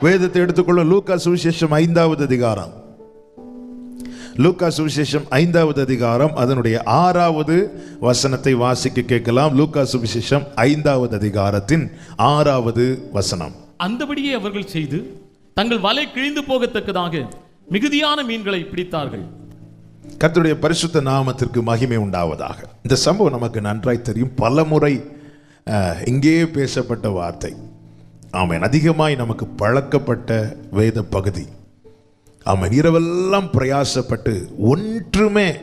வேதத்தை எடுத்துக்கொள்ள லூக்கா சுவிசேஷம் ஐந்தாவது அதிகாரம். லூக்கா சுவிசேஷம் ஐந்தாவது அதிகாரம் அதனுடைய ஆறாவது வசனத்தை வாசிக்க கேட்கலாம். லூக்கா சுவிசேஷம் ஐந்தாவது அதிகாரத்தின் ஆறாவது வசனம். அந்தபடியே அவர்கள் செய்து தங்கள் வலை கிழிந்து போகத்தக்கதாக மிகுதியான மீன்களை பிடித்தார்கள். கர்த்தருடைய பரிசுத்த நாமத்திற்கு மகிமை உண்டாவதாக. இந்த சம்பவம் நமக்கு நன்றாய் தெரியும். பலமுறை அஹ், இங்கேயே பேசப்பட்ட வார்த்தை. அவன் அதிகமாய் நமக்கு பழக்கப்பட்ட வேத பகுதி. அவன் இரவெல்லாம் பிரயாசப்பட்டு ஒன்றுமே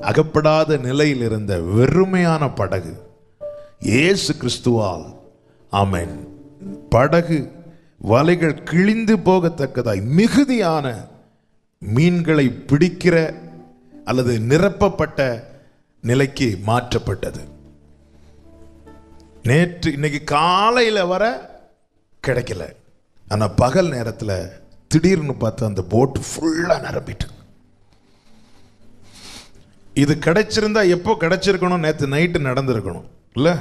அகப்படாத நிலையில் இருந்த வெறுமையான படகு இயேசு கிறிஸ்துவால் ஆமேன் படகு வலைகள் கிழிந்து போகத்தக்கதாய் மிகுதியான மீன்களை பிடிக்கிற அல்லது நிரப்பப்பட்ட நிலைக்கு மாற்றப்பட்டது. நேற்று இன்னைக்கு காலையில் வர கிடைக்கல. ஆனால் பகல் நேரத்தில் திடீர்னு பார்த்தா அந்த போட் ஃபுல்லாக நிரம்பிட்டு. இது கிடைச்சிருந்தா எப்போ கிடைச்சிருக்கணும்? நேற்று நைட்டு நடந்திருக்கணும். இல்லை?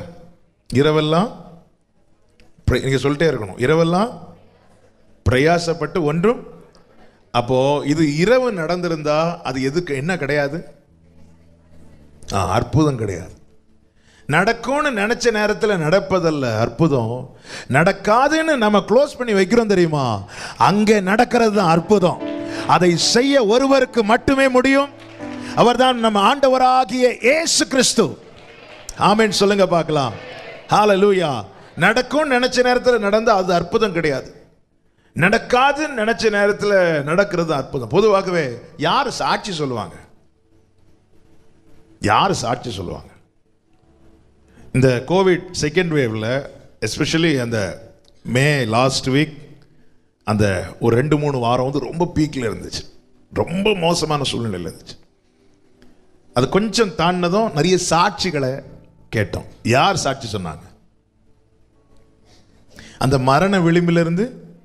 இரவெல்லாம் நீங்கள் சொல்லிட்டே இருக்கணும். இரவெல்லாம் பிரயாசப்பட்டு ஒன்றும். அப்போது இது இரவு நடந்திருந்தா அது எதுக்கு என்ன கிடையாது? ஆ, அற்புதம் கிடையாது. நடக்கும்னு நினச்ச நேரத்தில் நடப்பதல்ல அற்புதம். நடக்காதுன்னு நம்ம க்ளோஸ் பண்ணி வைக்கிறோம் தெரியுமா? அங்கே நடக்கிறது தான் அற்புதம். அதை செய்ய ஒருவருக்கு மட்டுமே முடியும். அவர்தான் நம்ம ஆண்டவராகிய ஏசு கிறிஸ்து. ஆமென் சொல்லுங்க பார்க்கலாம். ஹalleluya நடக்கும்னு நினைச்ச நேரத்தில் நடந்தால் அது அற்புதம் கிடையாது. நடக்காதுன்னு நினைச்ச நேரத்தில் நடக்கிறது அற்புதம். பொதுவாகவே யார் சாட்சி சொல்லுவாங்க? யார் சாட்சி சொல்லுவாங்க? இந்த கோவிட் செகண்ட் வேவ்ல எஸ்பெஷலி அந்த மே லாஸ்ட் வீக் அந்த ஒரு ரெண்டு மூணு வாரம் வந்து ரொம்ப பீக்கில் இருந்துச்சு. ரொம்ப மோசமான சூழ்நிலையில் இருந்துச்சு. அது கொஞ்சம் தாண்டினதும் நிறைய சாட்சிகளை கேட்டோம். யார் சாட்சி சொன்னாங்க? அந்த மரண விளிம்பிலிருந்து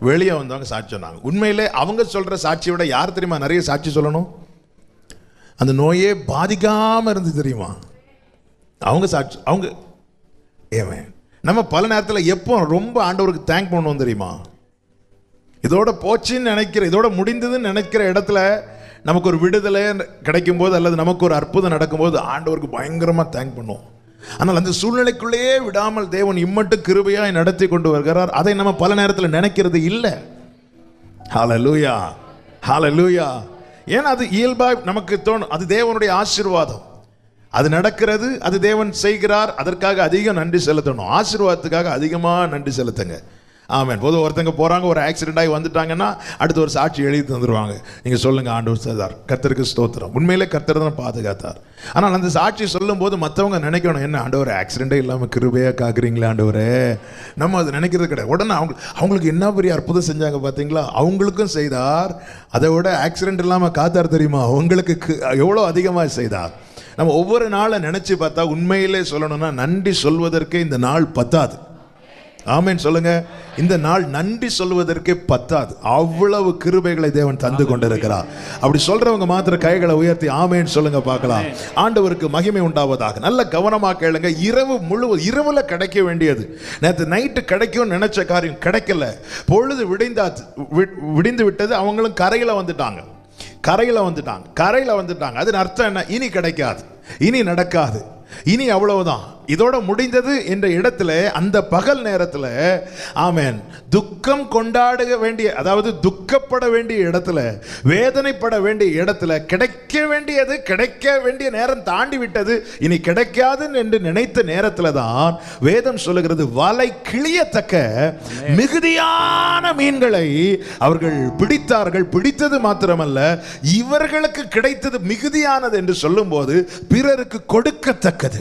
வெளியே வந்தவங்க சாட்சி சொன்னாங்க. உண்மையிலே அவங்க சொல்கிற சாட்சியை விட யார் தெரியுமா நிறைய சாட்சி சொல்லணும்? அந்த நோயே பாதிக்காமல் இருந்து தெரியுமா? அவங்க சாட்சி அவங்க ஏவன் நம்ம பல நேரத்தில் எப்போ ரொம்ப ஆண்டவருக்கு தேங்க் பண்ணுவோம் தெரியுமா? இதோட போச்சுன்னு நினைக்கிற இதோட முடிந்ததுன்னு நினைக்கிற இடத்துல நமக்கு ஒரு விடுதலை கிடைக்கும் போது அல்லது நமக்கு ஒரு அற்புதம் நடக்கும்போது ஆண்டவருக்கு பயங்கரமாக தேங்க் பண்ணுவோம். ஆனால் அந்த சூழ்நிலைக்குள்ளேயே விடாமல் தேவன் இம்மட்டு கிருபையாய் நடத்தி கொண்டு வருகிறார். அதை நம்ம பல நேரத்தில் நினைக்கிறது இல்லை. ஹalleluya ஹalleluya ஏன்னா அது இயல்பாய் நமக்கு தோணும். அது தேவனுடைய ஆசீர்வாதம். அது நடக்கிறது அது தேவன் செய்கிறார் அதற்காக அதிகம் நன்றி செலுத்தணும். ஆசீர்வாதத்துக்காக அதிகமாக நன்றி செலுத்துங்க. ஆமாம் பொது ஒருத்தங்க போகிறாங்க ஒரு ஆக்சிடென்ட் ஆகி வந்துட்டாங்கன்னா அடுத்து ஒரு சாட்சி எழுதி தந்துருவாங்க. நீங்கள் சொல்லுங்கள் ஆண்டவர் செய்தார். கத்தருக்கு ஸ்தோத்திரம். உண்மையிலே கத்தர் தான் பாதுகாத்தார். ஆனால் அந்த சாட்சி சொல்லும்போது மற்றவங்க நினைக்கணும் என்ன ஆண்டவர் ஆக்சிடென்ட்டே இல்லாமல் கிருபையாக காக்குறீங்களா ஆண்டவரே? நம்ம அது நினைக்கிறது கிடையாது. உடனே அவங்க அவங்களுக்கு என்ன பெரிய அற்புதம் செஞ்சாங்க பார்த்தீங்களா? அவங்களுக்கும் செய்தார். அதை விட ஆக்சிடென்ட் இல்லாமல் காத்தார் தெரியுமா? அவங்களுக்கு எவ்வளோ அதிகமாக செய்தார். நம்ம ஒவ்வொரு நாளை நினச்சி பார்த்தா உண்மையிலே சொல்லணும்னா நன்றி சொல்வதற்கே இந்த நாள் பத்தாது. ஆமென் சொல்லுங்க. இந்த நாள் நன்றி சொல்வதற்கே பத்தாது. அவ்வளவு கிருபைகளை தேவன் தந்து கொண்டிருக்கிறார். அப்படி சொல்றவங்க மாத்திர கைகளை உயர்த்தி ஆமென் சொல்லுங்க பார்க்கலாம். ஆண்டவருக்கு மகிமை உண்டாவதாக. நல்ல கவனமா கேளுங்க. இரவு முழுவதும் இரவுல கிடைக்க வேண்டியது. நேற்று நைட்டு கிடைக்கும்னு நினைச்ச காரியம் கிடைக்கல. பொழுது விடிந்தா வி- விடிந்து விட்டது அவங்களும் கரையில வந்துட்டாங்க. கரையில் வந்துட்டாங்க. கரையில் வந்துட்டாங்க. அதன் அர்த்தம் என்ன? இனி கிடைக்காது. இனி நடக்காது. இனி அவ்வளவுதான். இதோட முடிந்தது என்ற இடத்துல அந்த பகல் நேரத்தில் ஆமென் துக்கம் கொண்டாட வேண்டிய அதாவது துக்கப்பட வேண்டிய இடத்துல வேதனைப்பட வேண்டிய இடத்துல கிடைக்க வேண்டியது கிடைக்க வேண்டிய நேரம் தாண்டி விட்டது இனி கிடைக்காது என்று நினைத்த நேரத்தில் தான் வேதம் சொல்லுகிறது வலை கிளியத்தக்க மிகுதியான மீன்களை அவர்கள் பிடித்தார்கள். பிடித்தது மாத்திரமல்ல இவர்களுக்கு கிடைத்தது மிகுதியானது என்று சொல்லும்போது பிறருக்கு கொடுக்கத்தக்கது.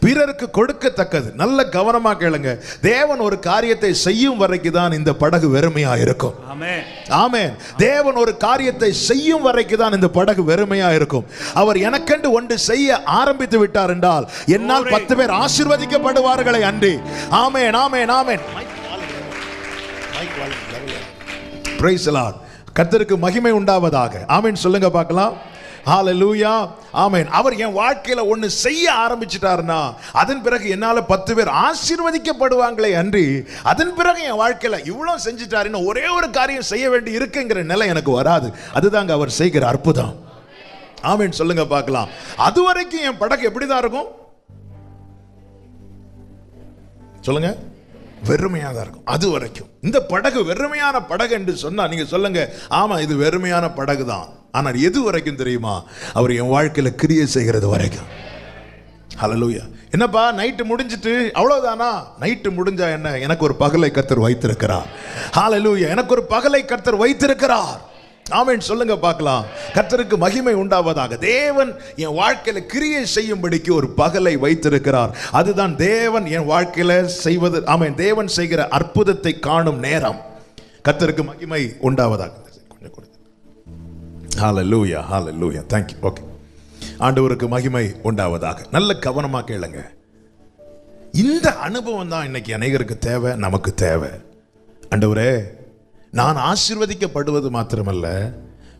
பிறருக்கு கொடுக்கத்தக்கது. நல்ல கவனமா கேளுங்க. தேவன் ஒரு காரியத்தை செய்யும் வரைக்கும் தான் இந்த படகு வெறுமையா இருக்கும். ஆமென் ஆமென். தேவன் ஒரு காரியத்தை செய்யும் வரைக்கும் தான் இந்த படகு வெறுமையா இருக்கும். அவர் எனக்கென்று ஒன்று செய்ய ஆரம்பித்து விட்டார் என்றால் என்னால் பத்து பேர் ஆசீர்வதிக்கப்படுவார்களே அன்றி. ஆமென் ஆமென் ஆமென். கர்த்தருக்கு மகிமை உண்டாவதாக. ஆமென். சொல்லுங்க பார்க்கலாம். ஹாலலூயா ஆமேன் அவர் என் வாழ்க்கையில் ஒன்று செய்ய ஆரம்பிச்சிட்டாருன்னா அதன் பிறகு என்னால் பத்து பேர் ஆசீர்வதிக்கப்படுவாங்களே அன்றி அதன் பிறகு என் வாழ்க்கையில் இவ்வளோ செஞ்சிட்டாருன்னு ஒரே ஒரு காரியம் செய்ய வேண்டி இருக்குங்கிற நிலை எனக்கு வராது. அதுதாங்க அவர் செய்கிற அற்புதம். ஆமேன். சொல்லுங்க பார்க்கலாம். அது வரைக்கும் என் படகு எப்படிதான் இருக்கும்? சொல்லுங்க. வெறுமையாக தான் இருக்கும். அது வரைக்கும். இந்த படகு வெறுமையான படகு என்று சொன்னால் நீங்கள் சொல்லுங்க. ஆமாம் இது வெறுமையான படகு தான் ஆனால் எது வரைக்கும் தெரியுமா? அவர் என் வாழ்க்கையில் கிரியை செய்கிறது வரைக்கும். ஹலலூயா என்னப்பா நைட்டு முடிஞ்சிட்டு அவ்வளோதானா நைட்டு முடிஞ்சா என்ன? எனக்கு ஒரு பகலை கர்த்தர் வைத்திருக்கிறார். ஹாலலூயா எனக்கு ஒரு பகலை கர்த்தர் வைத்திருக்கிறார். ஆமேன். சொல்லுங்க பார்க்கலாம். கர்த்தருக்கு மகிமை உண்டாவதாக. தேவன் என் வாழ்க்கையில் கிரியை செய்யும்படிக்கு ஒரு பகலை வைத்திருக்கிறார். அதுதான் தேவன் என் வாழ்க்கையில் செய்வது. ஆமேன். தேவன் செய்கிற அற்புதத்தை காணும் நேரம். கர்த்தருக்கு மகிமை உண்டாவதாக. ஹாலலூயா ஹாலலூயா தேங்க்யூ ஓகே ஆண்டவருக்கு மகிமை உண்டாவதாக. நல்ல கவனமாக கேளுங்க. இந்த அனுபவம் தான் இன்னைக்கு அநேகருக்கு தேவை நமக்கு தேவை. ஆண்டவரே நான் ஆசீர்வதிக்கப்படுவது மாத்திரமல்ல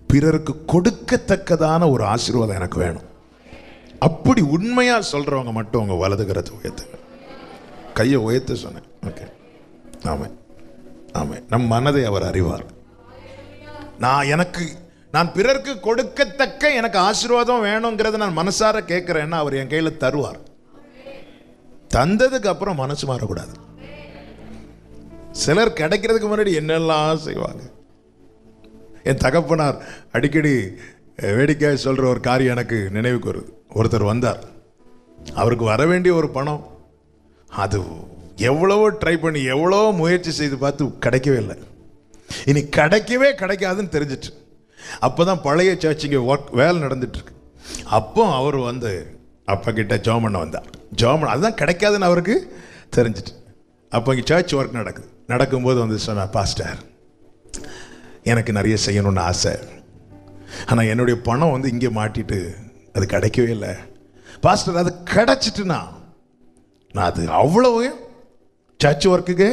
பிறருக்கு கொடுக்கத்தக்கதான ஒரு ஆசீர்வாதம் எனக்கு வேணும். அப்படி உண்மையா சொல்றவங்க மட்டும் அவங்க வலதுகிறது கரத்தை உயர்த்துங்க. கையை உயர்த்த சொன்னேன். ஓகே ஆமை ஆமை நம் மனதை அவர் அறிவார். நான் எனக்கு நான் பிறருக்கு கொடுக்கத்தக்க எனக்கு ஆசீர்வாதம் வேணுங்கிறத நான் மனசார கேட்கிறேன்னா அவர் என் கையில் தருவார். தந்ததுக்கு அப்புறம் மனசு மாறக்கூடாது. சிலர் கிடைக்கிறதுக்கு முன்னாடி என்னெல்லாம் செய்வாங்க. என் தகப்பனார் அடிக்கடி வேடிக்கையாக சொல்கிற ஒரு காரியம் எனக்கு நினைவுக்கு வருது. ஒருத்தர் வந்தார். அவருக்கு வர வேண்டிய ஒரு பணம். அது எவ்வளவோ ட்ரை பண்ணி எவ்வளோ முயற்சி செய்து பார்த்து கிடைக்கவே இல்லை. இனி கிடைக்கவே கிடைக்காதுன்னு தெரிஞ்சிட்டு அப்போ தான் பழைய சர்ச்சிங்க ஒர்க் வேலை நடந்துட்டுருக்கு. அப்போ அவர் வந்து அப்பா கிட்ட ஜோம் வந்தார். ஜோமன் அதுதான் கிடைக்காதுன்னு அவருக்கு தெரிஞ்சிட்டு. அப்போ இங்கே சர்ச் ஒர்க் நடக்குது. நடக்கும்போது வந்து சொன்னார் பாஸ்டர் எனக்கு நிறைய செய்யணும்னு ஆசை. ஆனால் என்னுடைய பணம் வந்து இங்கே மாட்டிட்டு அது கிடைக்கவே இல்லை. பாஸ்டர் அது கிடச்சிட்டுனா நான் அது அவ்வளவு சர்ச் ஒர்க்குக்கு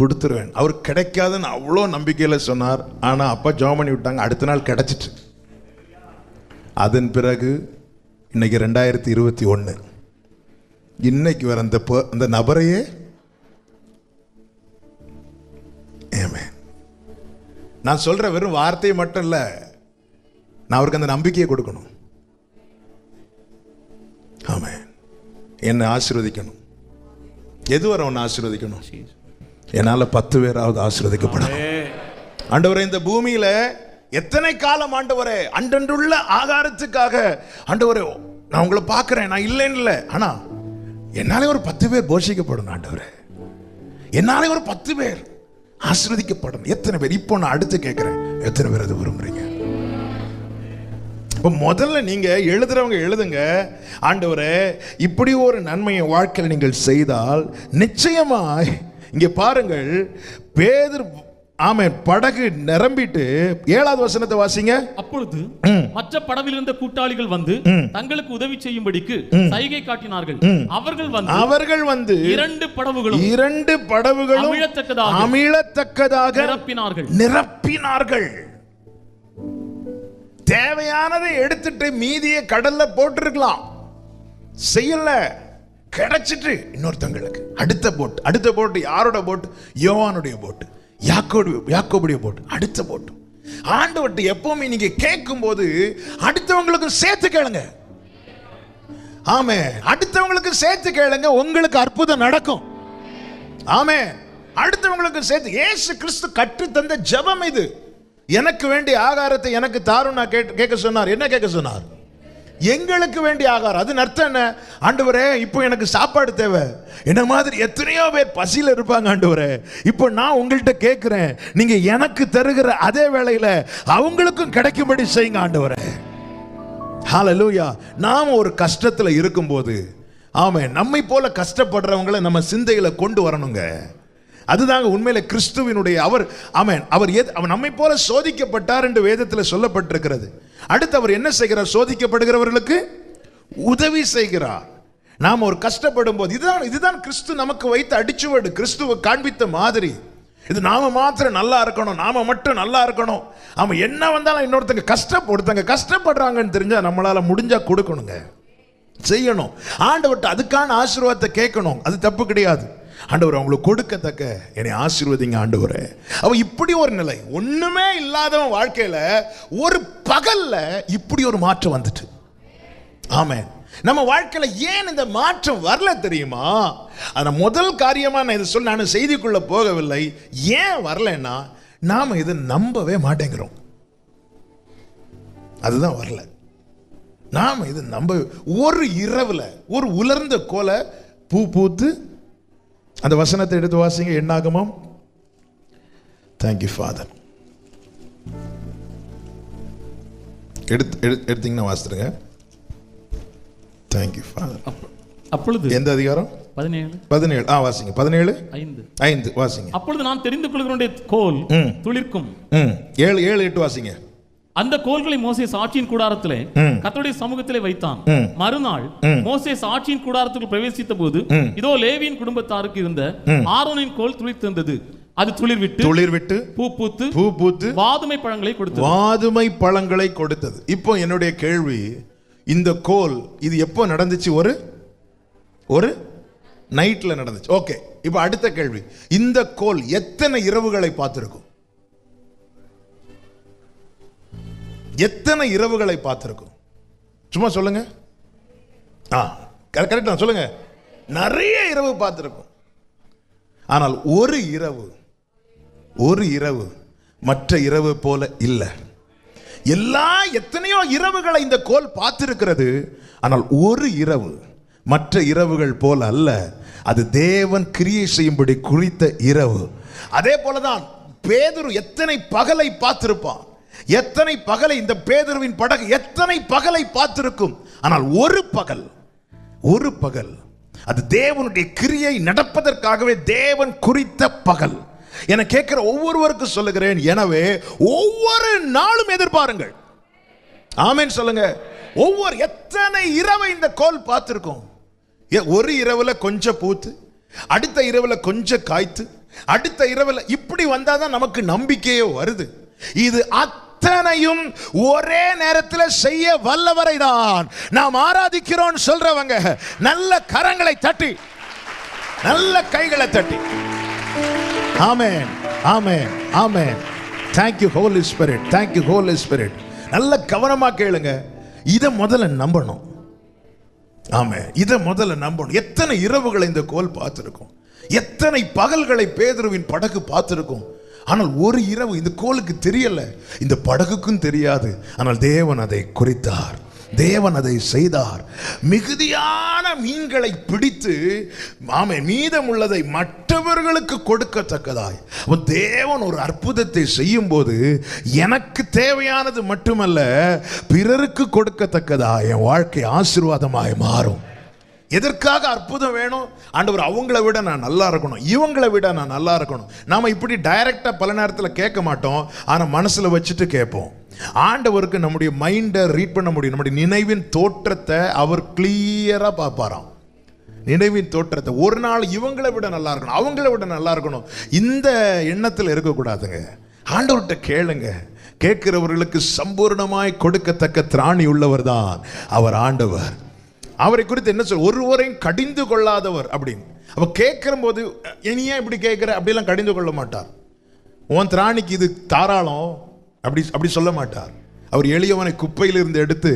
கொடுத்துருவேன். அவர் கிடைக்காதுன்னு அவ்வளோ நம்பிக்கையில் சொன்னார். ஆனால் அப்பா ஜோம் பண்ணி விட்டாங்க. அடுத்த நாள் கிடச்சிட்டு அதன் பிறகு இன்னைக்கு ரெண்டாயிரத்தி இருபத்தி ஒன்று இன்னைக்கு வர அந்த அந்த நபரையே ஏமே நான் சொல்கிற வெறும் வார்த்தையை மட்டும் இல்லை. நான் அவருக்கு அந்த நம்பிக்கையை கொடுக்கணும். ஆமே என்னை ஆசீர்வதிக்கணும். எது வரை உன்னை ஆசீர்வதிக்கணும்? என்னால பத்து பேராவது ஆசீர்வதிக்கப்படணும் ஆண்டவரே இந்த பூமியில எத்தனை காலம் ஆண்டவரே? அன்றன்றுள்ள ஆகாரத்துக்காக. ஆண்டவரே நான் உங்களை பார்க்கிறேன் நான் இல்லைன்னு இல்லை. ஆனா என்னாலே ஒரு பத்து பேர் போஷிக்கப்படணும் ஆண்டவரே. என்னாலே ஒரு பத்து பேர் ஆசீர்வதிக்கப்படணும். எத்தனை பேர்? இப்போ நான் அடுத்து கேட்கிறேன். எத்தனை பேர் அது விரும்புறீங்க? இப்போ முதல்ல நீங்க எழுதுறவங்க எழுதுங்க. ஆண்டவரே இப்படி ஒரு நன்மையை வாழ்க்கையில் நீங்கள் செய்தால் நிச்சயமாய் இங்கே பாருங்கள் பேதர் ஆமென் படகு நிரம்பிட்டு ஏழாவது வசனத்தை வாசிங்க. அப்பொழுது மற்ற படவில் இருந்த கூட்டாளிகள் வந்து தங்களுக்கு உதவி செய்யும்படிக்கு சைகை காட்டினார்கள். அவர்கள் வந்து அவர்கள் வந்து இரண்டு படவுகளும் இரண்டு படகுகளும் அமிழத்தக்கதாக அமிழத்தக்கதாக நிரப்பினார்கள். நிரப்பினார்கள். தேவையானதை எடுத்துட்டு மீதியை கடல்ல போட்டிருக்கலாம். செய்யல. கிடைச்சிட்டு இன்னொருத்தவங்களுக்கு. அடுத்த போட் அடுத்த போட்டு யாரோட போட்டு யோவானுடைய போட்டு யாக்கோடு யாக்கோபுடைய போட்டு அடுத்த போட்டு ஆண்டவர்கிட்ட எப்பவுமே நீங்க கேட்கும் போது அடுத்தவங்களுக்கும் சேர்த்து கேளுங்க. ஆமே அடுத்தவங்களுக்கு சேர்த்து கேளுங்க உங்களுக்கு அற்புதம் நடக்கும். ஆமே அடுத்தவங்களுக்கு சேர்த்து ஏசு கிறிஸ்து கற்று தந்த ஜெபம் இது. எனக்கு வேண்டிய ஆகாரத்தை எனக்கு தாரும் நான் கேட்டு கேட்க சொன்னார். என்ன கேட்க சொன்னார்? எங்களுக்கு வேண்டிய ஆகாரம். அது அர்த்தம் என்ன? ஆண்டவரே இப்போ எனக்கு சாப்பாடு தேவை. என்ன மாதிரி எத்தனையோ பேர் பசியில் இருப்பாங்க ஆண்டவரே. இப்போ நான் உங்கள்கிட்ட கேட்குறேன் நீங்கள் எனக்கு தருகிற அதே வேளையில் அவங்களுக்கும் கிடைக்கும்படி செய்யுங்க ஆண்டவரே. ஹalleluya நாம் ஒரு கஷ்டத்தில் இருக்கும்போது ஆமாம் நம்மை போல கஷ்டப்படுறவங்களை நம்ம சிந்தையில் கொண்டு வரணுங்க. அதுதாங்க உண்மையில கிறிஸ்துவினுடைய அவர் ஆமேன். அவர் எது அவர் நம்மை போல சோதிக்கப்பட்டார் என்று வேதத்தில் சொல்லப்பட்டிருக்கிறது. அடுத்து அவர் என்ன செய்கிறார்? சோதிக்கப்படுகிறவர்களுக்கு உதவி செய்கிறார். நாம் ஒரு கஷ்டப்படும் போது இதுதான் இதுதான் கிறிஸ்து நமக்கு வைத்த அடிச்சுவடு கிறிஸ்துவை காண்பித்த மாதிரி. இது நாம மாத்திரம் நல்லா இருக்கணும் நாம மட்டும் நல்லா இருக்கணும். அவன் என்ன வந்தாலும் இன்னொருத்தங்க கஷ்டப்ப ஒருத்தங்க கஷ்டப்படுறாங்கன்னு தெரிஞ்சா நம்மளால முடிஞ்சா கொடுக்கணுங்க. செய்யணும். ஆண்டவர்கிட்ட அதுக்கான ஆசீர்வாதத்தை கேட்கணும். அது தப்பு கிடையாது. ஆண்டவர் அவங்களுக்கு கொடுக்கத்தக்க என்னை ஆசீர்வதிங்க ஆண்டவர். அவன் இப்படி ஒரு நிலை. ஒன்றுமே இல்லாதவன் வாழ்க்கையில் ஒரு பகலில் இப்படி ஒரு மாற்றம் வந்துட்டு. ஆமென். நம்ம வாழ்க்கையில் ஏன் இந்த மாற்றம் வரல தெரியுமா? அந்த முதல் காரியமாக நான் இதை சொல்ல நான் செய்திக்குள்ள போகவில்லை. ஏன் வரலைன்னா நாம் இதை நம்பவே மாட்டேங்கிறோம். அதுதான் வரல. நாம் இது நம்ப ஒரு இரவில் ஒரு உலர்ந்த கோலை பூ பூத்து அந்த வசனத்தை எடுத்து வாசிங்க. என்னாகமம் தேங்க்யூ ஃபாதர் எடுத்து எடுத்து எடுத்தீங்கன்னா வாசித்துருங்க தேங்க்யூ ஃபாதர் அப்ப- அப்பொழுது எந்த அதிகாரம்? பதினேழு. பதினேழு. ஆ வாசிங்க. பதினேழு? ஐந்து. ஐந்து. வாசிங்க. அப்பொழுது நான் தெரிந்து கொள்கிறோடைய கோல். துளிர்க்கும். ஏழு ஏழு எட்டு வாசிங்க. அந்த கோல்களை மோசே சாட்சியின் கூடாரத்திலே ம். கர்த்தருடைய சமூகத்திலே வைத்தான். மறுநாள். மோசே சாட்சியின் கூடாரத்துக்குள் பிரவேசித்த போது. இதோ லேவியின் குடும்பத்தாருக்கு இருந்த ஆரோனின் கோல் துளிர்த்திருந்தது. அது துளிர் விட்டு துளிர் விட்டு பூ பூத்து பூ பூத்து வாதுமை பழங்களை கொடுத்தது. வாதுமை பழங்களை கொடுத்தது. இப்போ என்னுடைய கேள்வி இந்த கோல் இது எப்போ நடந்துச்சு? ஒரு ஒரு நைட்ல நடந்துச்சு. ஓகே இப்போ அடுத்த கேள்வி. இந்த கோல் எத்தனை இரவுகளை பார்த்திருக்கும்? எத்தனை இரவுகளை பார்த்துருக்கோம்? சும்மா சொல்லுங்க. ஆ கரெக்டாக சொல்லுங்க. நிறைய இரவு பார்த்துருக்கோம். ஆனால் ஒரு இரவு ஒரு இரவு மற்ற இரவு போல இல்லை. எல்லா எத்தனையோ இரவுகளை இந்த கோல் பார்த்திருக்கிறது ஆனால் ஒரு இரவு மற்ற இரவுகள் போல அல்ல. அது தேவன் கிரியை செய்யும்படி குறித்த இரவு. அதே போலதான் பேதுரு எத்தனை பகலை பார்த்திருப்பான்? எத்தனை பகலை இந்த பேதர்வின் படகு எத்தனை பகலை பார்த்திருக்கும்? ஆனால் ஒரு பகல் ஒரு பகல் அது தேவனுடைய கிரியை நடப்பதற்காகவே தேவன் குறித்த பகல். என கேட்கிற ஒவ்வொருவருக்கும் சொல்லுகிறேன். எனவே ஒவ்வொரு நாளும் எதிர்பாருங்கள். ஆமென் சொல்லுங்க. ஒவ்வொரு எத்தனை இரவை இந்த கோல் பார்த்துருக்கோம்? ஒரு இரவுல கொஞ்சம் பூத்து அடுத்த இரவுல கொஞ்சம் காய்த்து அடுத்த இரவுல இப்படி வந்தாதான் நமக்கு நம்பிக்கையே வருது. இது அத்தனையும் ஒரே நேரத்தில் செய்ய வல்லவரை தான் நாம் ஆராதிக்கிறோம் சொல்றவங்க நல்ல கரங்களை தட்டி நல்ல கைகளை தட்டி. Amen amen amen. Thank you Holy Spirit thank you Holy Spirit நல்ல கவனமாக கேளுங்க. இதை முதல்ல நம்பணும். ஆமே இதை முதல்ல நம்பணும். எத்தனை இரவுகளை இந்த கோல் பார்த்துருக்கோம்? எத்தனை பகல்களை பேதுருவின் படகு பார்த்துருக்கோம்? ஆனால் ஒரு இரவு இந்த கோளுக்கு தெரியல. இந்த படகுக்கும் தெரியாது. ஆனால் தேவன் அதை குறித்தார். தேவன் அதை செய்தார். மிகுதியான மீன்களை பிடித்து ஆமை மீதம் உள்ளதை மற்றவர்களுக்கு கொடுக்கத்தக்கதாய். தேவன் ஒரு அற்புதத்தை செய்யும் போது எனக்கு தேவையானது மட்டுமல்ல பிறருக்கு கொடுக்கத்தக்கதா என் வாழ்க்கை ஆசீர்வாதமாய் மாறும். எதற்காக அற்புதம் வேணும்? ஆண்டவர் அவங்கள விட நான் நல்லா இருக்கணும். இவங்களை விட நான் நல்லா இருக்கணும். நாம் இப்படி டைரக்டா பல நேரத்தில் கேட்க மாட்டோம். ஆனால் மனசில் வச்சுட்டு கேட்போம். ஆண்டவருக்கு நம்முடைய மைண்டை ரீட் பண்ண முடியும். நம்முடைய நினைவின் தோற்றத்தை அவர் கிளியராக பார்ப்பாராம். நினைவின் தோற்றத்தை. ஒரு நாள் இவங்களை விட நல்லா இருக்கணும். அவங்கள விட நல்லா இருக்கணும். இந்த எண்ணத்தில் இருக்கக்கூடாதுங்க. ஆண்டவர்கிட்ட கேளுங்க. கேட்கிறவர்களுக்கு சம்பூர்ணமாய் கொடுக்கத்தக்க திராணி உள்ளவர் தான் அவர் ஆண்டவர். அவரை குறித்து என்ன சொல் ஒருவரையும் கடிந்து கொள்ளாதவர் அப்படின்னு. அப்போ கேட்குற போது இனியா ஏன் இப்படி கேட்குற? அப்படிலாம் கடிந்து கொள்ள மாட்டார். உன் திராணிக்கு இது தாராளம். அப்படி அப்படி சொல்ல மாட்டார். அவர் எளியவனை குப்பையிலிருந்து எடுத்து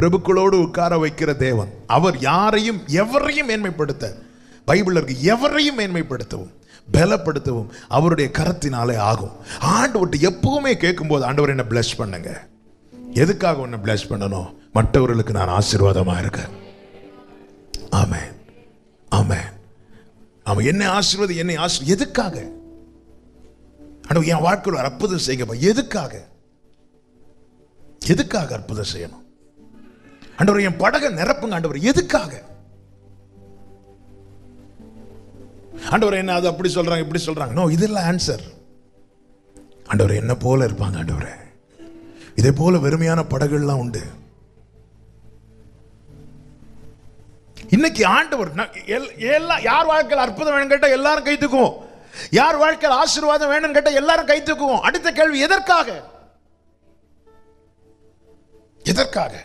பிரபுக்களோடு உட்கார வைக்கிற தேவன். அவர் யாரையும் எவரையும் மேன்மைப்படுத்த பைபிள் இருக்கு எவரையும் மேன்மைப்படுத்தவும் பலப்படுத்தவும் அவருடைய கரத்தினாலே ஆகும். ஆண்டவர்கிட்ட எப்பவுமே கேட்கும்போது ஆண்டவர் என்ன பிளஸ் பண்ணுங்க. எதுக்காக உன்னை பிளஸ் பண்ணணும்? மற்றவர்களுக்கு நான் ஆசீர்வாதமாக இருக்கேன். ஆமேன். ஆமேன். அவன் என்னை ஆசீர்வாதி என்னை ஆசீர் எதுக்காக? ஆண்டவர் என் வாழ்க்கையில் ஒரு அற்புதம் செய்யுங்கப்பா எதுக்காக? எதுக்காக அற்புதம் செய்யணும்? ஆண்டவர் என் படகை நிரப்புங்க ஆண்டவர். எதுக்காக? ஆண்டவர் என்ன அது அப்படி சொல்றாங்க இப்படி சொல்றாங்க? நோ இதெல்லாம் ஆன்சர் ஆண்டவர் என்ன போல இருப்பாங்க ஆண்டவரே. இதே போல வெறுமையான படகுகள்லாம் உண்டு. இன்னைக்கு ஆண்டவர் ந- எல்- யார் வாழ்க்கையில் அற்புதம் வேணும் கேட்டால் எல்லாரும் கைத்துக்குவோம் யார் வாழ்க்கையில் ஆசீர்வாதம் வேணும்னு கேட்டால் எல்லாரும் கைத்துக்குவோம் அடுத்த கேள்வி எதற்காக? எதற்காக?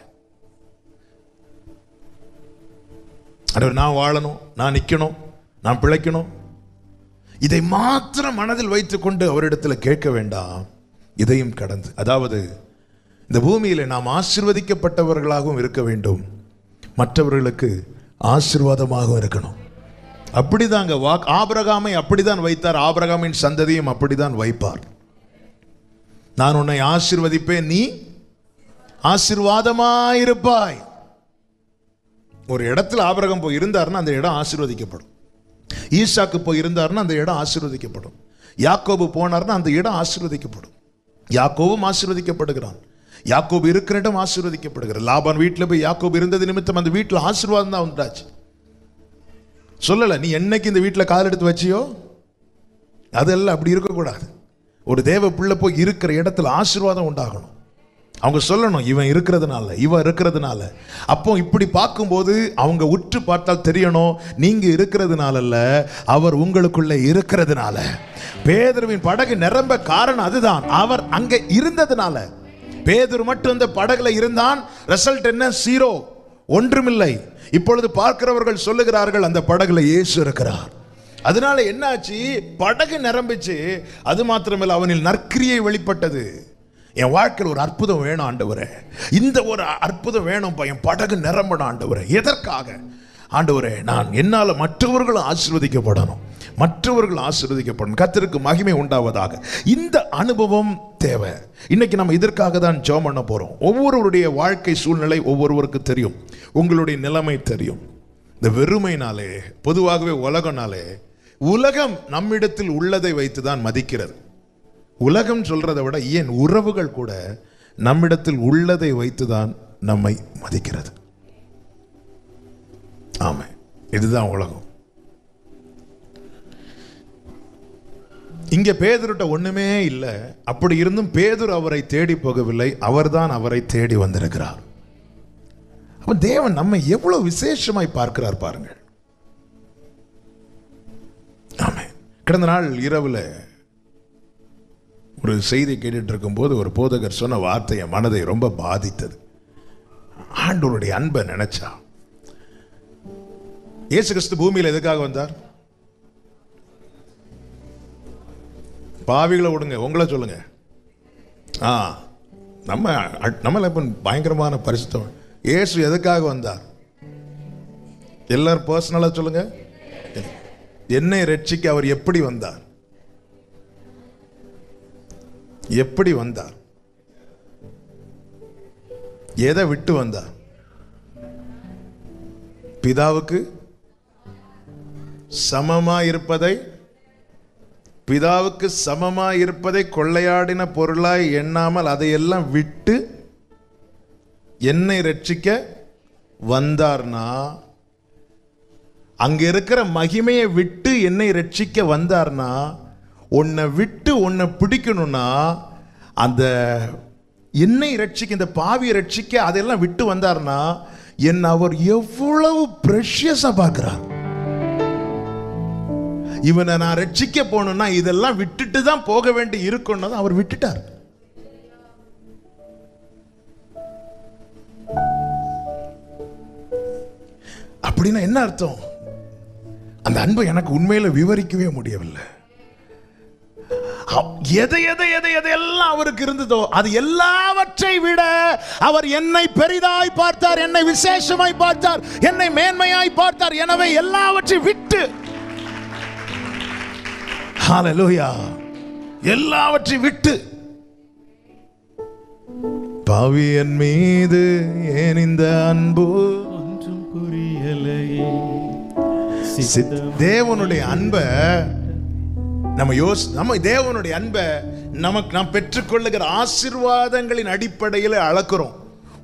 ஆண்டவர் நான் வாழணும் நான் நிற்கணும் நான் பிழைக்கணும். இதை மாத்திரம் மனதில் வைத்துக்கொண்டு அவரிடத்தில் கேட்க வேண்டாம். இதையும் கடந்து. அதாவது இந்த பூமியில் நாம் ஆசிர்வதிக்கப்பட்டவர்களாகவும் இருக்க வேண்டும். மற்றவர்களுக்கு ஆசிர்வாதமாகவும் இருக்கணும். அப்படிதாங்க வாக் ஆபிரகாமை அப்படிதான் வைத்தார். ஆபிரகாமின் சந்ததியும் அப்படிதான் வைப்பார். நான் உன்னை ஆசிர்வதிப்பேன் நீ ஆசீர்வாதமாயிருப்பாய். ஒரு இடத்துல ஆபிரகாம் போய் இருந்தாருன்னா அந்த இடம் ஆசிர்வதிக்கப்படும். ஈசாக்கு போய் இருந்தாருன்னா அந்த இடம் ஆசிர்வதிக்கப்படும். யாக்கோபு போனார்னா அந்த இடம் ஆசிர்வதிக்கப்படும். யாக்கோவும் ஆசிர்வதிக்கப்படுகிறான். யாக்கோபு இருக்கிற இடம் ஆசீர்வதிக்கப்படுகிற லாபான் வீட்டில் போய் யாக்கோபு இருந்தது நிமித்தம் அந்த வீட்டில் ஆசீர்வாதம் தான் உண்டாச்சு. சொல்லலை நீ என்னைக்கு இந்த வீட்டில் கால் எடுத்து வச்சியோ? அதெல்லாம் அப்படி இருக்கக்கூடாது. ஒரு தேவ பிள்ளை போய் இருக்கிற இடத்துல ஆசீர்வாதம் உண்டாகணும். அவங்க சொல்லணும் இவன் இருக்கிறதுனால இவன் இருக்கிறதுனால. அப்போ இப்படி பார்க்கும்போது அவங்க உற்று பார்த்தால் தெரியணும் நீங்க இருக்கிறதுனால அல்ல அவர் உங்களுக்குள்ள இருக்கிறதுனால. பேதுருவின் படகு நிரம்ப காரணம் அதுதான். அவர் அங்க இருந்ததுனால. பேதுரு மட்டும் இந்த படகுல இருந்தான். ரிசல்ட் என்ன? சீரோ ஒன்றுமில்லை. இப்பொழுது பார்க்கிறவர்கள் சொல்லுகிறார்கள் அந்த படகுல இயேசு இருக்கிறார். அதனால என்னாச்சு? படகு நிரம்பிச்சு அது மாத்திரமில்ல அவனில் நற்கிரியை வெளிப்பட்டது. என் வாழ்க்கையில் ஒரு அற்புதம் வேணும் ஆண்டவரே. இந்த ஒரு அற்புதம் வேணும் என் படகு நிரம்பணும் ஆண்டவரே. எதற்காக? ஆண்டவரே நான் என்னால் மற்றவர்களும் ஆசிர்வதிக்கப்படணும். மற்றவர்கள் ஆசீர்வதிக்கப்படும். கத்திற்கு மகிமை உண்டாவதாக. இந்த அனுபவம் தேவை. இன்னைக்கு நம்ம இதற்காக தான் ஜோம் பண்ண போகிறோம் ஒவ்வொருவருடைய வாழ்க்கை சூழ்நிலை ஒவ்வொருவருக்கு தெரியும். உங்களுடைய நிலைமை தெரியும். இந்த வெறுமைனாலே பொதுவாகவே உலகனாலே உலகம் நம்மிடத்தில் உள்ளதை வைத்து தான் மதிக்கிறது. உலகம் சொல்றதை விட ஏன் உறவுகள் கூட நம்மிடத்தில் உள்ளதை வைத்து தான் நம்மை மதிக்கிறது. ஆமாம் இதுதான் உலகம். இங்க பேதுருட்ட ஒண்ணுமே இல்லை. அப்படி இருந்தும் பேதூர் அவரை தேடி போகவில்லை. அவர்தான் அவரை தேடி வந்திருக்கிறார். அப்ப தேவன் நம்மை எவ்வளவு விசேஷமாய் பார்க்கிறார் பாருங்கள். ஆமே கடந்த நாள் இரவுல ஒரு செய்தி கேட்டுட்டு இருக்கும்போது ஒரு போதகர் சொன்ன வார்த்தை என் மனதை ரொம்ப பாதித்தது. ஆண்டவருடைய அன்பை நினைச்சா. இயேசு கிறிஸ்து பூமியில் எதுக்காக வந்தார்? பாவிகளை விடுங்க. உங்களை சொல்லுங்க. ஆ நம்ம நம்மளை இப்போ பயங்கரமான பரிசுத்தம் இயேசு எதுக்காக வந்தார்? எல்லாரும் பர்சனலாக சொல்லுங்க. என்னை ரட்சிக்க அவர் எப்படி வந்தார்? எப்படி வந்தார்? எதை விட்டு வந்தார்? பிதாவுக்கு சமமாக இருப்பதை பிதாவுக்கு சமமாக இருப்பதை கொள்ளையாடின பொருளாய் எண்ணாமல் அதையெல்லாம் விட்டு என்னை ரட்சிக்க வந்தார்னா? அங்க இருக்கிற மகிமையை விட்டு என்னை ரட்சிக்க வந்தார்னா? உன்னை விட்டு உன்னை பிடிக்கணும்னா அந்த என்னை ரட்சிக்க இந்த பாவியை ரட்சிக்க அதெல்லாம் விட்டு வந்தார்னா என் அவர் எவ்வளவு ப்ரெஷியஸா பார்க்கிறார். இவனை நான் ரட்சிக்க போகணும்னா இதெல்லாம் விட்டுட்டு தான் போக வேண்டி இருக்கணும் அவர் விட்டுட்டார். அப்படின்னா என்ன அர்த்தம்? அந்த அன்பை எனக்கு உண்மையில விவரிக்கவே முடியவில்லை. அப்- எதை எதை எதை எதையெல்லாம் அவருக்கு இருந்ததோ அது எல்லாவற்றை விட அவர் என்னை பெரிதாய் பார்த்தார் என்னை விசேஷமாய் பார்த்தார் என்னை மேன்மையாய் பார்த்தார் எனவே எல்லாவற்றை விட்டு ஹalleluya எல்லாவற்றை விட்டு பாவியன் மீது ஏன் இந்த அன்பு? ஒன்றும் புரியலையே. தேவனுடைய அன்பை நம்ம யோஸ் நம்ம தேவனுடைய அன்பை நமக்கு நாம் பெற்றுக்கொள்ளுகிற ஆசீர்வாதங்களின் அடிப்படையில் அளக்கிறோம்.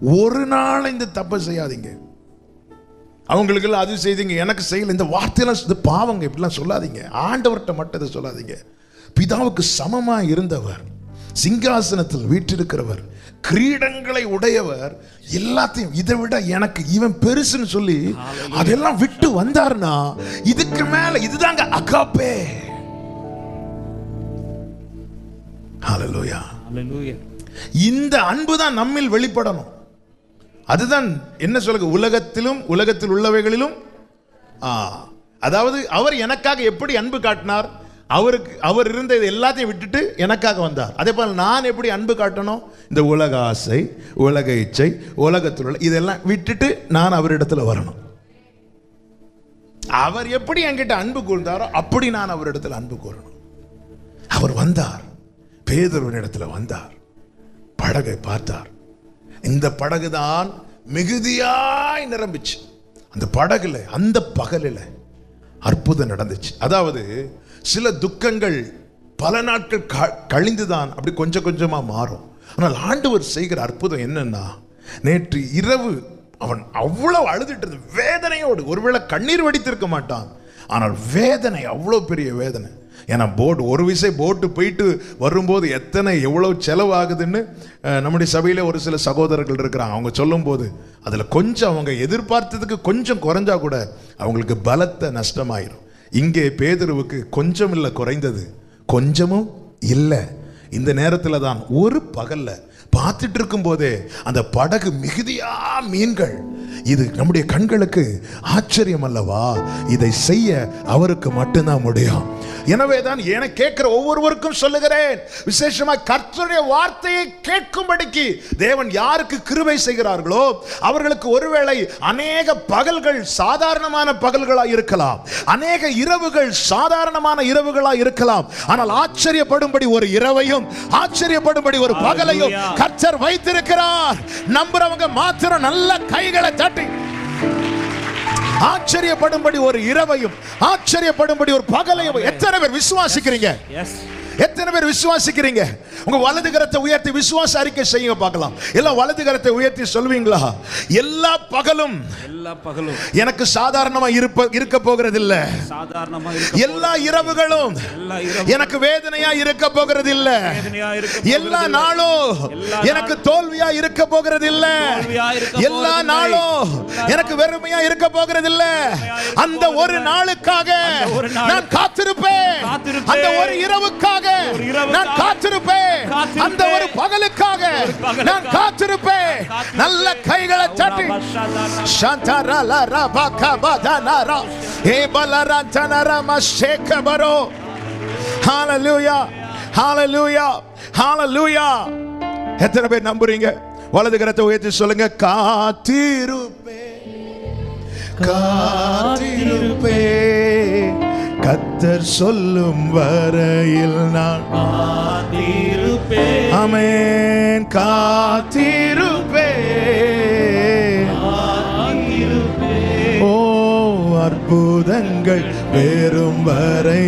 ஒரு நாள் இந்த தப்பை செய்யாதீங்க. அவங்களுக்கெல்லாம் அது செய்தீங்க எனக்கு செய்யல. இந்த வார்த்தையெல்லாம் இது பாவங்க இப்படிலாம் சொல்லாதீங்க. ஆண்டவர்கிட்ட மட்டும் இதை சொல்லாதீங்க. பிதாவுக்கு சமமா இருந்தவர் சிங்காசனத்தில் வீற்றிருக்கிறவர் கிரீடங்களை உடையவர் எல்லாத்தையும் இதை விட எனக்கு இவன் பெருசுன்னு சொல்லி அதெல்லாம் விட்டு வந்தாருன்னா இதுக்கு மேல இதுதாங்க அகாப்பே. இந்த அன்பு தான் நம்மில் வெளிப்படணும். அதுதான் என்ன சொல்லுங்க உலகத்திலும் உலகத்தில் உள்ளவைகளிலும் ஆ, அதாவது அவர் எனக்காக எப்படி அன்பு காட்டினார் அவருக்கு அவர் இருந்த இது எல்லாத்தையும் விட்டுட்டு எனக்காக வந்தார். அதே போல் நான் எப்படி அன்பு காட்டணும்? இந்த உலக ஆசை உலக இச்சை உலகத்தில் உள்ள இதெல்லாம் விட்டுட்டு நான் அவரிடத்துல வரணும். அவர் எப்படி என்கிட்ட அன்பு கூர்ந்தாரோ அப்படி நான் அவரிடத்துல அன்பு கூறணும். அவர் வந்தார். பேதுருவனிடத்துல வந்தார். படகை பார்த்தார். இந்த படகு தான் மிகுதியாய் நிரம்பிச்சு. அந்த படகுல அந்த பகலில் அற்புதம் நடந்துச்சு. அதாவது சில துக்கங்கள் பல நாட்கள் க- கழிந்துதான் அப்படி கொஞ்சம் கொஞ்சமாக மாறும். ஆனால் ஆண்டவர் செய்கிற அற்புதம் என்னன்னா நேற்று இரவு அவன் அவ்வளவு அழுதுட்டு இருந்த வேதனையோடு ஒருவேளை கண்ணீர் வடித்திருக்க மாட்டான். ஆனால் வேதனை அவ்வளோ பெரிய வேதனை. ஏன்னா போட் ஒரு விசை போட்டு போயிட்டு வரும்போது எத்தனை எவ்வளோ செலவாகுதுன்னு நம்முடைய சபையில் ஒரு சில சகோதரர்கள் இருக்கிறாங்க. அவங்க சொல்லும்போது அதில் கொஞ்சம் அவங்க எதிர்பார்த்ததுக்கு கொஞ்சம் குறைஞ்சா கூட அவங்களுக்கு பலத்த நஷ்டமாயிரும். இங்கே பேதருவுக்கு கொஞ்சம் இல்லை குறைந்தது. கொஞ்சமும் இல்லை. இந்த நேரத்தில் தான் ஒரு பகலில் பார்த்துட்டு இருக்கும் போதே அந்த படகு மிகுதியா மீன்கள். இது நம்முடைய கண்களுக்கு ஆச்சரியம் அல்லவா இதை செய்ய அவருக்கு மட்டும்தான் முடியும். எனவே தான் என கேட்கிற ஒவ்வொருவருக்கும் சொல்லுகிறேன். விசேஷமா கர்த்தருடைய வார்த்தையை கேட்கும்படிக்கு தேவன் யாருக்கு கிருபை செய்கிறார்களோ அவர்களுக்கு ஒருவேளை அநேக பகல்கள் சாதாரணமான பகல்களா இருக்கலாம். அநேக இரவுகள் சாதாரணமான இரவுகளா இருக்கலாம். ஆனால் ஆச்சரியப்படும்படி ஒரு இரவையும் ஆச்சரியப்படும்படி ஒரு பகலையும். கர்த்தர் வைத்திருக்கிறார். நம்புறவங்க மாத்திரம் நல்ல கைகளை தட்டி ஆச்சரியப்படும்படி ஒரு இரவையும் ஆச்சரியப்படும்படி ஒரு பகலையும் எத்தனை பேர் விசுவாசிக்கிறீங்க? எத்தனை பேர் விசுவாசிக்கிறீங்க? உங்க வலது கரத்தை உயர்த்தி விசுவாச அறிக்கை செய்யுங்க பார்க்கலாம். எல்லாம் வலது கரத்தை உயர்த்தி சொல்வீங்களா எல்லா பகலும் எல்லா பகலும் எனக்கு சாதாரணமா இருப்ப இருக்க போகிறது இல்ல சாதாரணமா எல்லா இரவுகளும் எனக்கு வேதனையா இருக்க போகிறது இல்ல எல்லா நாளும் எனக்கு தோல்வியா இருக்க போகிறது இல்ல எல்லா. நாளும் எனக்கு வெறுமையா இருக்க போகிறது இல்ல அந்த ஒரு நாளுக்காக நான் காத்திருப்பேன். அந்த ஒரு இரவுக்காக இரவுக்காக நான் காத்திருப்பேன். அந்த ஒரு பகலுக்காக பகலுக்காக நான் காத்திருப்பேன். நல்ல கைகளை Shantarala rabaka badanara. Ebalara tanara masheka baro. Hallelujah. Hallelujah. Hallelujah. எத்தனை பேர் நம்புறீங்க வலது கரத்தை உயர்த்தி சொல்லுங்க காத்திருப்பே காத்திருப்பே கத்தர் சொல்லும் வரையில் நான் அமேன் காத்திருப்பே ஓ அற்புதங்கள் வேறும் வரை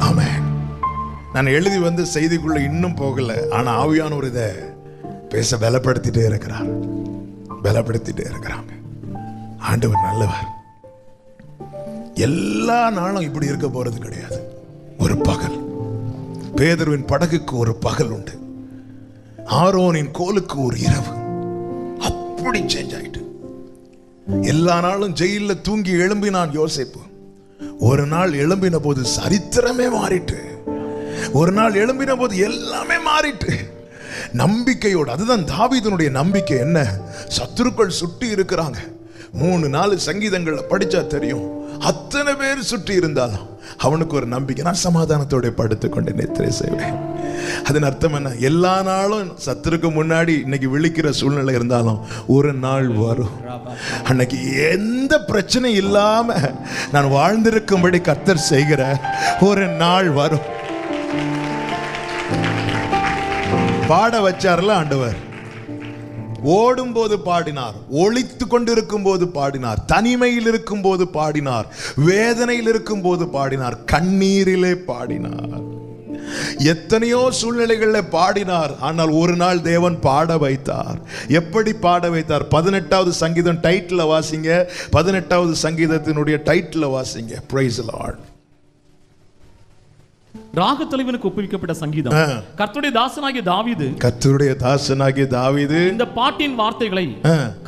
ஆமென். நான் எழுதி வந்து செய்திக்குள்ள இன்னும் போகல ஆனா ஆவியானவர் இதை பேச பலப்படுத்திட்டே இருக்கிறார். பலப்படுத்திட்டே இருக்கிறாங்க ஆண்டவர் நல்லவர். எல்லா நாளும் இப்படி இருக்க போகிறது கிடையாது. ஒரு பகல். பேதர்வின் படகுக்கு ஒரு பகல் உண்டு. ஆரோனின் கோலுக்கு ஒரு இரவு. அப்படி சேஞ்ச் ஆயிட்டு. எல்லா நாளும் ஜெயிலில் தூங்கி எழும்பினான் யோசிப்பு. ஒரு நாள் எழும்பின போது சரித்திரமே மாறிட்டு. ஒரு நாள் எழும்பின போது எல்லாமே மாறிட்டு. நம்பிக்கையோடு அதுதான் தாவிதனுடைய நம்பிக்கை என்ன? சத்துருக்கள் சுட்டி இருக்கிறாங்க. மூணு நாலு சங்கீதங்களில் படித்தா தெரியும். அத்தனை பேர் சுற்றி இருந்தாலும் அவனுக்கு ஒரு நம்பிக்கை. நான் சமாதானத்தோட படுத்துக்கொண்டு நித்திரை செய்வேன். அதன் அர்த்தம் என்ன? எல்லா நாளும் சத்துருக்கு முன்னாடி இன்னைக்கு விழிக்கிற சூழ்நிலை இருந்தாலும் ஒரு நாள் வரும். அன்னைக்கு எந்த பிரச்சனையும் இல்லாம நான் வாழ்ந்திருக்கும்படி கத்தர் செய்கிற ஒரு நாள் வரும். பாட வச்சார்ல ஆண்டவர். ஓடும்போது பாடினார் ஒழித்து கொண்டிருக்கும் போது பாடினார் தனிமையில் இருக்கும் போது பாடினார் வேதனையில் இருக்கும் போது பாடினார் கண்ணீரிலே பாடினார். எத்தனையோ சூழ்நிலைகளில் பாடினார் ஆனால் ஒரு நாள் தேவன் பாட வைத்தார். எப்படி பாட வைத்தார்? பதினெட்டாவது சங்கீதம் டைட்டில் வாசிங்க பதினெட்டாவது சங்கீதத்தினுடைய டைட்டில் வாசிங்க. பிரைஸ் லார்ட் ராக தலைவனுக்கு ஒப்புவிக்கப்பட்ட சங்கீதம். கர்த்தருடைய தாசனாகிய தாவீது கர்த்தருடைய தாசனாகிய தாவீது இந்த பாட்டின் வார்த்தைகளை.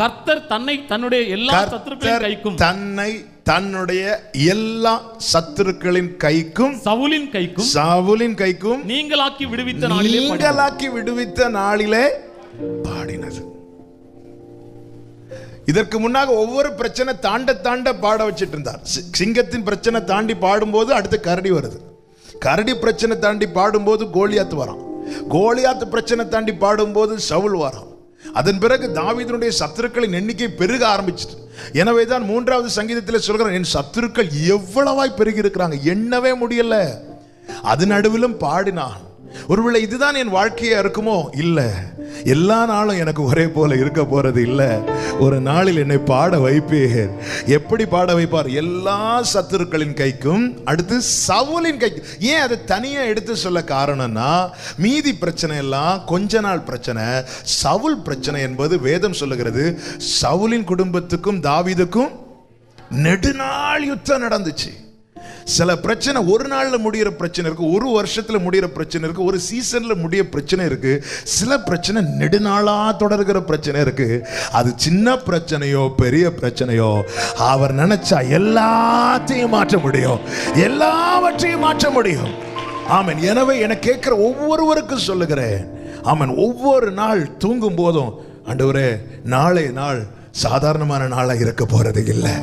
கர்த்தர் தன்னை தன்னுடைய எல்லா சத்துருக்களின் கர்த்தர் கைக்கும் தன்னை தன்னுடைய எல்லா சத்துருக்களின் கைக்கும் சவுலின் கைக்கும் சவுலின் கைக்கும் நீங்களாக்கி விடுவித்த நாளிலே. நீங்களாக்கி விடுவித்த நாளிலே பாடினது இதற்கு முன்னாக ஒவ்வொரு பிரச்சனை தாண்ட தாண்ட பாட வச்சிட்டு இருந்தார் சிங்கத்தின் பிரச்சனை தாண்டி பாடும்போது அடுத்து கரடி வருது கரடி பிரச்சனை தாண்டி பாடும்போது கோலியாத்து வரான். கோலியாத்து பிரச்சனை தாண்டி பாடும்போது சவுல் வரான். அதன் பிறகு தாவீதனுடைய சத்துருக்களின் எண்ணிக்கை பெருக ஆரம்பிச்சிட்டு. எனவே தான் மூன்றாவது சங்கீதத்தில் சொல்கிறேன் என் சத்துருக்கள் எவ்வளவாய் பெருகி இருக்கிறாங்க எண்ணவே முடியல. அது நடுவிலும் பாடினான். ஒருவேளை இதுதான் என் வாழ்க்கையா இருக்குமோ? இல்ல. எல்லா நாளும் எனக்கு ஒரே போல இருக்க போறது இல்ல. ஒரு நாளில் என்னை பாட வைப்பீர். எப்படி பாட வைப்பார்? எல்லா சத்துருக்களின் கைக்கும் அடுத்து சவுலின் கைக்கு ஏன் அதை தனியா எடுத்து சொல்ல காரணம்னா மீதி பிரச்சனை எல்லாம் கொஞ்ச நாள் பிரச்சனை. சவுல் பிரச்சனை என்பது வேதம் சொல்லுகிறது. சவுலின் குடும்பத்துக்கும் தாவிதுக்கும் நெடுநாள் யுத்தம் நடந்துச்சு. சில பிரச்சனை ஒரு நாளில் முடிகிற பிரச்சனை இருக்குது ஒரு வருஷத்தில் முடிகிற பிரச்சனை இருக்குது ஒரு சீசனில் முடிய பிரச்சனை இருக்குது சில பிரச்சனை நெடுநாளாக தொடர்கிற பிரச்சனை இருக்குது அது சின்ன பிரச்சனையோ பெரிய பிரச்சனையோ அவர் நினச்சா எல்லாத்தையும் மாற்ற முடியும். எல்லாவற்றையும் மாற்ற முடியும். ஆமன். எனவே என கேட்குற ஒவ்வொருவருக்கும் சொல்லுகிறேன். ஆமன். ஒவ்வொரு நாள் தூங்கும் போதும் ஆண்டவரே நாளை நாள் சாதாரணமான நாளாக இருக்க போகிறது இல்லை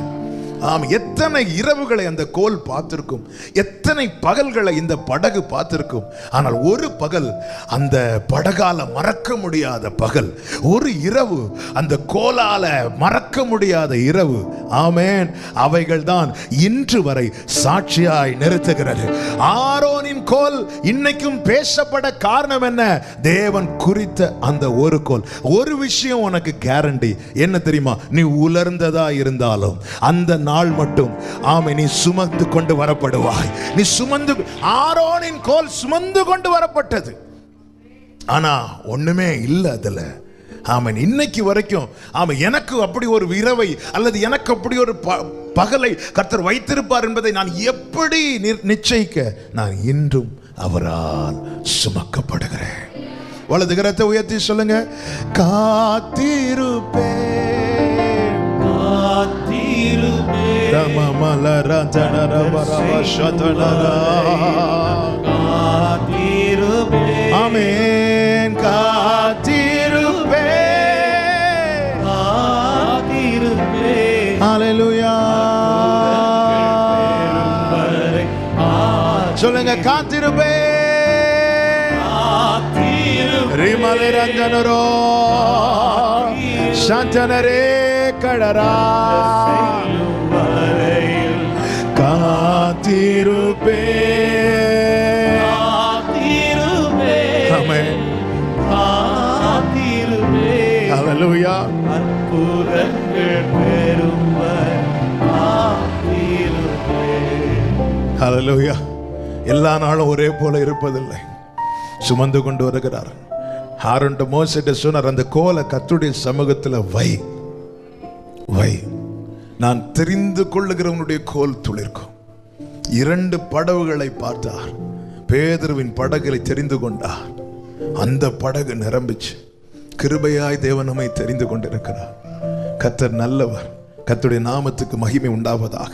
ஆம் எத்தனை இரவுகளை அந்த கோல் பார்த்திருக்கும்? எத்தனை பகல்களை இந்த படகு பார்த்திருக்கும்? ஆனால் ஒரு பகல் அந்த படகால மறக்க முடியாத பகல். ஒரு இரவு அந்த கோலால மறக்க முடியாத இரவு. ஆமேன். அவைகள் தான் இன்று வரை சாட்சியாய் நிறுத்துகிறது. ஆரோனின் கோல் இன்னைக்கும் பேசப்பட காரணம் என்ன? தேவன் குறித்த அந்த ஒரு கோல். ஒரு விஷயம் உனக்கு கேரண்டி என்ன தெரியுமா? நீ உலர்ந்ததா இருந்தாலும் அந்த நாள் மட்டும். ஆமை நீ சுமந்து கொண்டு வரப்படுவாய். நீ சுமந்து ஆரோனின் கோல் சுமந்து கொண்டு வரப்பட்டது. ஆனா ஒண்ணுமே இல்லை அதுல. ஆமன் இன்னைக்கு வரைக்கும் ஆமாம் எனக்கு அப்படி ஒரு இரவை அல்லது எனக்கு அப்படி ஒரு ப- பகலை கர்த்தர் வைத்திருப்பார் என்பதை நான் எப்படி நிச்சயிக்க நான் இன்றும் அவரால் சுமக்கப்படுகிறேன். வலது கரத்தை உயர்த்தி சொல்லுங்க காத்திருப்பேன். காத்திருப்பே ஹalleluya சொல்லுங்க காத்திருப்பேன் காத்திருப்பே. ரிமலே ரஞ்சனரோ சாந்தனரே கடரா காத்திருப்பேன் காத்திருப்பே. ஆமென். காத்திருப்பே. ஹalleluya. அற்புதங்கள் பெறும் வரை காத்திருப்பே. ஹalleluya. எல்லா நாளும் ஒரே போல இருப்பதில்லை. சுமந்து கொண்டு வருகிறார். ஆரண்ட மோசிட்ட சொன்னார் அந்த கோலை கத்துடைய சமூகத்தில் வை. வை. நான் தெரிந்து கொள்ளுகிறவனுடைய கோல் துளிர்க்கும். இரண்டு படகுகளை பார்த்தார். பேதருவின் படகுகளை தெரிந்து கொண்டார். அந்த படகு நிரம்பிச்சு கிருபையாய் தேவன் நம்மை தெரிந்து கொண்டிருக்கிறார். கத்தர் நல்லவர். கத்துடைய நாமத்துக்கு மகிமை உண்டாவதாக.